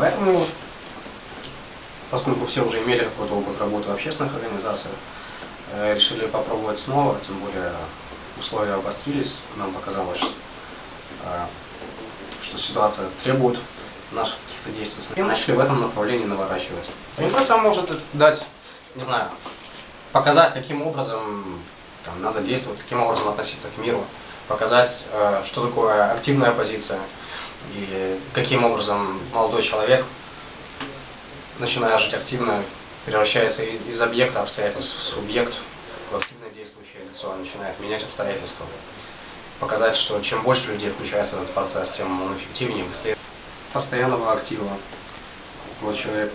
поэтому, поскольку все уже имели какой-то опыт работы в общественных организациях, э, решили попробовать снова, тем более условия обострились, нам показалось, э, что ситуация требует наших каких-то действий. И начали в этом направлении наворачивать. Организация может дать, не знаю, показать, каким образом там, надо действовать, каким образом относиться к миру, показать, э, что такое активная позиция и каким образом молодой человек, начиная жить активно, превращается из объекта обстоятельств в субъект, в активно действующее лицо, начинает менять обстоятельства. Показать, что чем больше людей включается в этот процесс, тем он эффективнее, быстрее. Постоянного актива около человек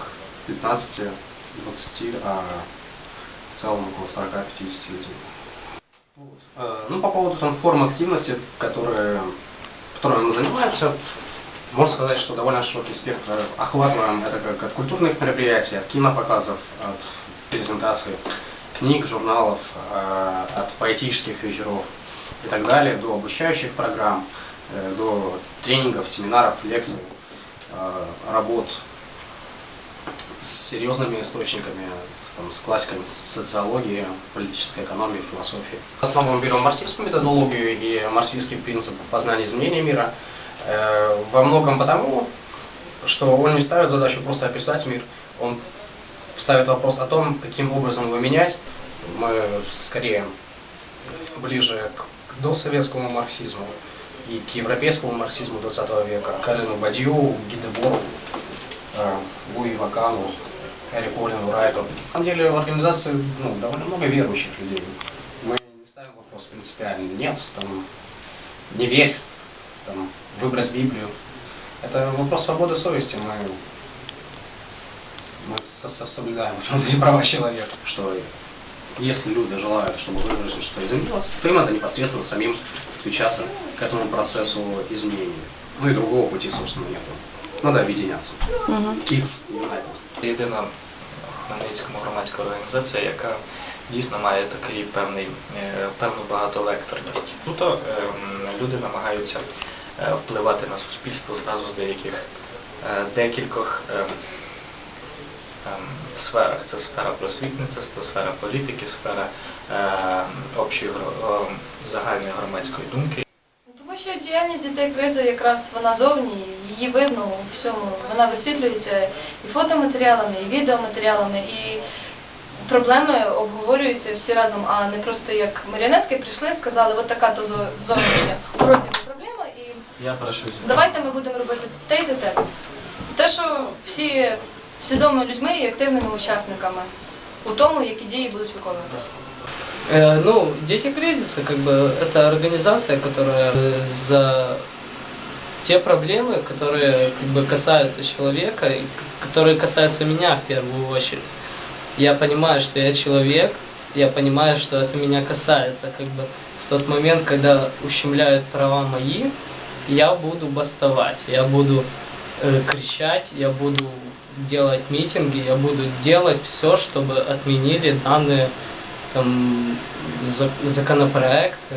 15-20, а в целом около 40-50 людей. Вот. Э, Ну, по поводу там, форм активности, которые, которыми мы занимаемся, можно сказать, что довольно широкий спектр охватываем. Это как от культурных мероприятий, от кинопоказов, от презентаций книг, журналов, э, от поэтических вечеров и так далее, до обучающих программ, э, до тренингов, семинаров, лекций, э, работ с серьезными источниками, там, с классиками социологии, политической экономии, философии. В основном берем марксистскую методологию и марксистский принцип познания изменения мира. Э, Во многом потому, что он не ставит задачу просто описать мир, он ставит вопрос о том, каким образом его менять. Мы скорее ближе к досоветскому марксизму и к европейскому марксизму 20 века, к Элену Бадью, Гидебору, э, Луи Вакану, Эри Колину, Райту. На самом деле в организации ну, довольно много верующих людей. Мы не ставим вопрос принципиально. Нет, там, не верь, там, выбрось Библию. Это вопрос свободы совести. Мы, мы со- со- соблюдаем основные права человека. Что если люди желают, чтобы выбросить что изменилось, то им надо непосредственно самим включаться к этому процессу изменений. Ну и другого пути, собственно, нету. Надо объединяться. Kids United. Єдина Хмельницькому громадська організація, яка дійсно має такий певний, е, певну багатовекторність. Тут е, люди намагаються е, впливати на суспільство зразу з деяких е, декількох е, ем, сферах. Це сфера просвітництва, сфера політики, сфера е, общої е, загальної громадської думки. Тому що діяльність дітей кризи якраз вона зовні, її видно у всьому. Вона висвітлюється і фотоматеріалами, і відеоматеріалами, і проблеми обговорюються всі разом, а не просто як маріонетки прийшли, сказали, от така то зовнішня вроді би проблема, і Я прошу давайте ми будемо робити те й те. те. Те, що всі свідомими людьми і активними учасниками у тому, які дії будуть виконуватися. Э, ну, Дети кризиса, как бы, это организация, которая за те проблемы, которые как бы касаются человека, которые касаются меня в первую очередь. Я понимаю, что я человек, я понимаю, что это меня касается, как бы в тот момент, когда ущемляют права мои, я буду бастовать, я буду э, кричать, я буду делать митинги, я буду делать все, чтобы отменили данные там за- законопроекты.